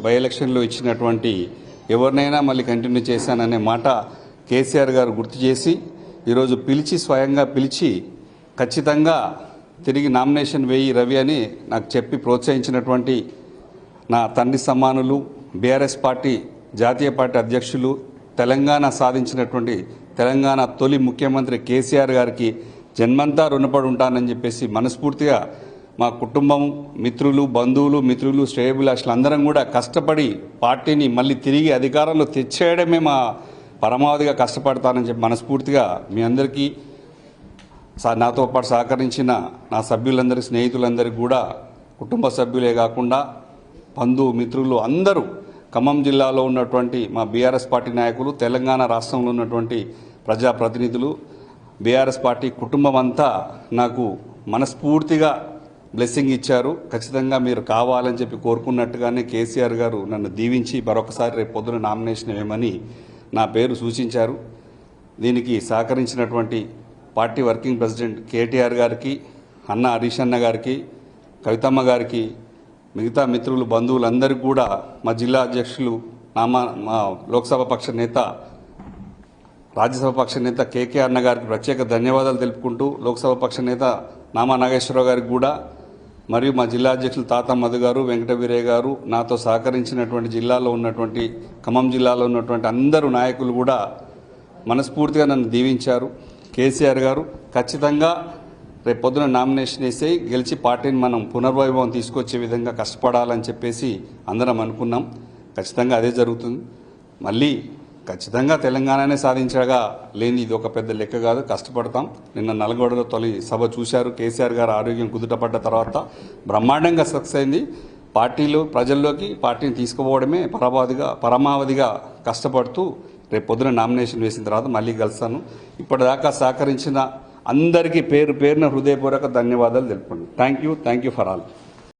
By ఎలక్షన్లో ఇచ్చినటువంటి ఎవరినైనా మళ్ళీ కంటిన్యూ చేశాననే మాట కేసీఆర్ గారు గుర్తు చేసి ఈరోజు పిలిచి స్వయంగా పిలిచి ఖచ్చితంగా తిరిగి నామినేషన్ వేయి రవి అని నాకు చెప్పి ప్రోత్సహించినటువంటి నా తండ్రి సమానులు బీఆర్ఎస్ పార్టీ జాతీయ పార్టీ అధ్యక్షులు తెలంగాణ సాధించినటువంటి తెలంగాణ తొలి ముఖ్యమంత్రి కేసీఆర్ గారికి జన్మంతా రుణపడి ఉంటానని చెప్పేసి మనస్ఫూర్తిగా మా కుటుంబం మిత్రులు బంధువులు మిత్రులు శ్రేయభిలాషులు అందరం కూడా కష్టపడి పార్టీని మళ్ళీ తిరిగి అధికారంలో తెచ్చేయడమే మా పరమావధిగా కష్టపడతానని చెప్పి మనస్ఫూర్తిగా మీ అందరికీ నాతో పాటు సహకరించిన నా సభ్యులందరి స్నేహితులందరికీ కూడా కుటుంబ సభ్యులే కాకుండా బంధు మిత్రులు అందరూ ఖమ్మం జిల్లాలో ఉన్నటువంటి మా బీఆర్ఎస్ పార్టీ నాయకులు తెలంగాణ రాష్ట్రంలో ఉన్నటువంటి ప్రజాప్రతినిధులు బీఆర్ఎస్ పార్టీ కుటుంబం అంతా నాకు మనస్ఫూర్తిగా బ్లెస్సింగ్ ఇచ్చారు. ఖచ్చితంగా మీరు కావాలని చెప్పి కోరుకున్నట్టుగానే కేసీఆర్ గారు నన్ను దీవించి మరొకసారి రేపు పొద్దున నామినేషన్ వేయమని నా పేరు సూచించారు. దీనికి సహకరించినటువంటి పార్టీ వర్కింగ్ ప్రెసిడెంట్ కేటీఆర్ గారికి అన్న హరీష్ అన్న గారికి కవితమ్మ గారికి మిగతా మిత్రులు బంధువులందరికీ కూడా మా జిల్లా అధ్యక్షులు నామా మా లోక్సభ పక్ష నేత రాజ్యసభ పక్ష నేత కేకే అన్న గారికి ప్రత్యేక ధన్యవాదాలు తెలుపుకుంటూ లోక్సభ పక్ష నేత నామా నాగేశ్వరరావు గారికి కూడా మరియు మా జిల్లా అధ్యక్షులు తాత మధు గారు వెంకట వీరయ్య గారు నాతో సహకరించినటువంటి జిల్లాలో ఉన్నటువంటి ఖమ్మం జిల్లాలో ఉన్నటువంటి అందరూ నాయకులు కూడా మనస్ఫూర్తిగా నన్ను దీవించారు. కేసీఆర్ గారు ఖచ్చితంగా రేపు పొద్దున నామినేషన్ వేసి గెలిచి పార్టీని మనం పునర్వైభవం తీసుకొచ్చే విధంగా కష్టపడాలని చెప్పేసి అందరం అనుకున్నాం. ఖచ్చితంగా అదే జరుగుతుంది. మళ్ళీ ఖచ్చితంగా తెలంగాణనే సాధించగా లేని ఇది ఒక పెద్ద లెక్క కాదు. కష్టపడతాం. నిన్న నల్గొండలో తొలి సభ చూశారు. కేసీఆర్ గారు ఆరోగ్యం కుదుటపడ్డ తర్వాత బ్రహ్మాండంగా సక్సెస్ అయింది. పార్టీలు ప్రజల్లోకి పార్టీని తీసుకుపోవడమే పరమావధిగా పరమావధిగా కష్టపడుతూ రేపు పొద్దున నామినేషన్ వేసిన తర్వాత మళ్ళీ కలుస్తాను. ఇప్పటిదాకా సహకరించిన అందరికీ పేరు పేరున హృదయపూర్వక ధన్యవాదాలు తెలుపండి thank you thank you for all